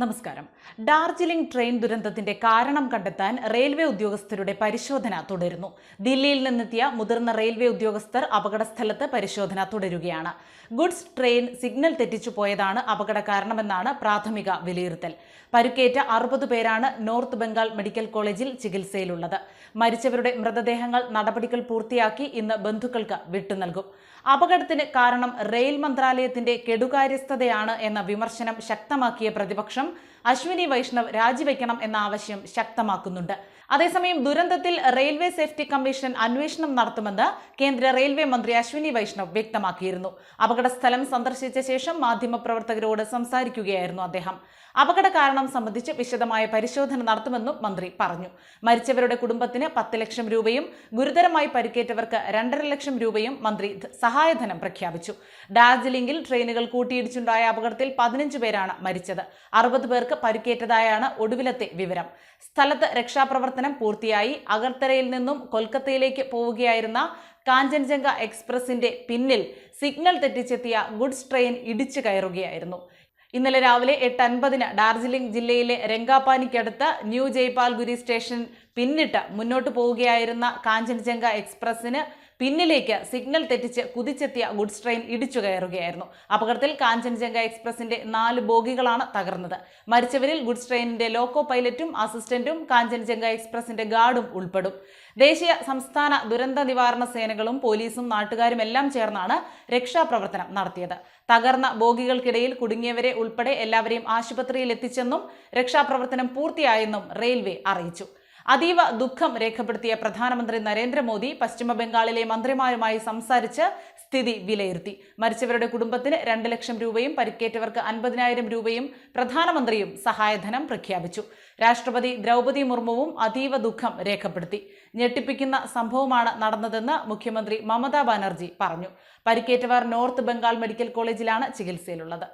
നമസ്കാരം. ഡാർജിലിംഗ് ട്രെയിൻ ദുരന്തത്തിന്റെ കാരണം കണ്ടെത്താൻ റെയിൽവേ ഉദ്യോഗസ്ഥരുടെ പരിശോധന തുടരുന്നു. ദില്ലിയിൽ നിന്നെത്തിയ മുതിർന്ന റെയിൽവേ ഉദ്യോഗസ്ഥർ അപകടസ്ഥലത്ത് പരിശോധന തുടരുകയാണ്. ഗുഡ്സ് ട്രെയിൻ സിഗ്നൽ തെറ്റിച്ചു പോയതാണ് അപകട കാരണമെന്നാണ് പ്രാഥമിക വിലയിരുത്തൽ. പരുക്കേറ്റ അറുപത് പേരാണ് നോർത്ത് ബംഗാൾ മെഡിക്കൽ കോളേജിൽ ചികിത്സയിലുള്ളത്. മരിച്ചവരുടെ മൃതദേഹങ്ങൾ നടപടികൾ പൂർത്തിയാക്കി ഇന്ന് ബന്ധുക്കൾക്ക് വിട്ടുനൽകും അപകടത്തിന് കാരണം റെയിൽ മന്ത്രാലയത്തിന്റെ കെടുകാര്യസ്ഥതയാണ് എന്ന വിമർശനം ശക്തമാക്കിയ പ്രതിപക്ഷം അശ്വിനി വൈഷ്ണവ് രാജിവെക്കണം എന്ന ആവശ്യം ശക്തമാക്കുന്നുണ്ട്. അതേസമയം ദുരന്തത്തിൽ റെയിൽവേ സേഫ്റ്റി കമ്മീഷൻ അന്വേഷണം നടത്തുമെന്ന് കേന്ദ്ര റെയിൽവേ മന്ത്രി അശ്വിനി വൈഷ്ണവ് വ്യക്തമാക്കിയിരുന്നു. അപകടസ്ഥലം സന്ദർശിച്ച ശേഷം മാധ്യമപ്രവർത്തകരോട് സംസാരിക്കുകയായിരുന്നു അദ്ദേഹം. അപകട കാരണം സംബന്ധിച്ച് വിശദമായ പരിശോധന നടത്തുമെന്നും മന്ത്രി പറഞ്ഞു. മരിച്ചവരുടെ കുടുംബത്തിന് പത്ത് ലക്ഷം രൂപയും ഗുരുതരമായി പരിക്കേറ്റവർക്ക് രണ്ടര ലക്ഷം രൂപയും മന്ത്രി സഹായധനം പ്രഖ്യാപിച്ചു. ഡാർജിലിംഗിൽ ട്രെയിനുകൾ കൂട്ടിയിടിച്ചുണ്ടായ അപകടത്തിൽ പതിനഞ്ച് പേരാണ് മരിച്ചത്. അറുപത് പേർക്ക് പരിക്കേറ്റതായാണ് ഒടുവിലത്തെ വിവരം. സ്ഥലത്ത് രക്ഷാപ്രവർത്തനം പൂർത്തിയായി. അഗർത്തലയിൽ നിന്നും കൊൽക്കത്തയിലേക്ക് പോവുകയായിരുന്ന കാഞ്ചൻജംഗ എക്സ്പ്രസിന്റെ പിന്നിൽ സിഗ്നൽ തെറ്റിച്ചെത്തിയ ഗുഡ്സ് ട്രെയിൻ ഇടിച്ചു കയറുകയായിരുന്നു. ഇന്നലെ രാവിലെ എട്ട് അൻപതിന് ഡാർജിലിംഗ് ജില്ലയിലെ രംഗാപ്പാനിക്കടുത്ത് ന്യൂ ജയ്പാൽഗുരി സ്റ്റേഷൻ പിന്നിട്ട് മുന്നോട്ട് പോവുകയായിരുന്ന കാഞ്ചൻജംഗ എക്സ്പ്രസിന് പിന്നിലേക്ക് സിഗ്നൽ തെറ്റിച്ച് കുതിച്ചെത്തിയ ഗുഡ്സ് ട്രെയിൻ ഇടിച്ചു കയറുകയായിരുന്നു. അപകടത്തിൽ കാഞ്ചൻജംഗ എക്സ്പ്രസിന്റെ നാല് ബോഗികളാണ് തകർന്നത്. മരിച്ചവരിൽ ഗുഡ്സ് ട്രെയിനിന്റെ ലോക്കോ പൈലറ്റും അസിസ്റ്റന്റും കാഞ്ചൻജംഗ എക്സ്പ്രസിന്റെ ഗാർഡും ഉൾപ്പെടും. ദേശീയ സംസ്ഥാന ദുരന്ത നിവാരണ സേനകളും പോലീസും നാട്ടുകാരും എല്ലാം ചേർന്നാണ് രക്ഷാപ്രവർത്തനം നടത്തിയത്. തകർന്ന ബോഗികൾക്കിടയിൽ കുടുങ്ങിയവരെ ഉൾപ്പെടെ എല്ലാവരെയും ആശുപത്രിയിൽ എത്തിച്ചെന്നും രക്ഷാപ്രവർത്തനം പൂർത്തിയായെന്നും റെയിൽവേ അറിയിച്ചു. അതീവ ദുഃഖം രേഖപ്പെടുത്തിയ പ്രധാനമന്ത്രി നരേന്ദ്രമോദി പശ്ചിമബംഗാളിലെ മന്ത്രിമാരുമായി സംസാരിച്ച് സ്ഥിതി വിലയിരുത്തി. മരിച്ചവരുടെ കുടുംബത്തിന് രണ്ട് ലക്ഷം രൂപയും പരിക്കേറ്റവർക്ക് അൻപതിനായിരം രൂപയും പ്രധാനമന്ത്രിയും സഹായധനം പ്രഖ്യാപിച്ചു. രാഷ്ട്രപതി ദ്രൗപതി മുർമുവും അതീവ ദുഃഖം രേഖപ്പെടുത്തി. ഞെട്ടിപ്പിക്കുന്ന സംഭവമാണ് നടന്നതെന്ന് മുഖ്യമന്ത്രി മമതാ ബാനർജി പറഞ്ഞു. പരിക്കേറ്റവർ നോർത്ത് ബംഗാൾ മെഡിക്കൽ കോളേജിലാണ് ചികിത്സയിലുള്ളത്.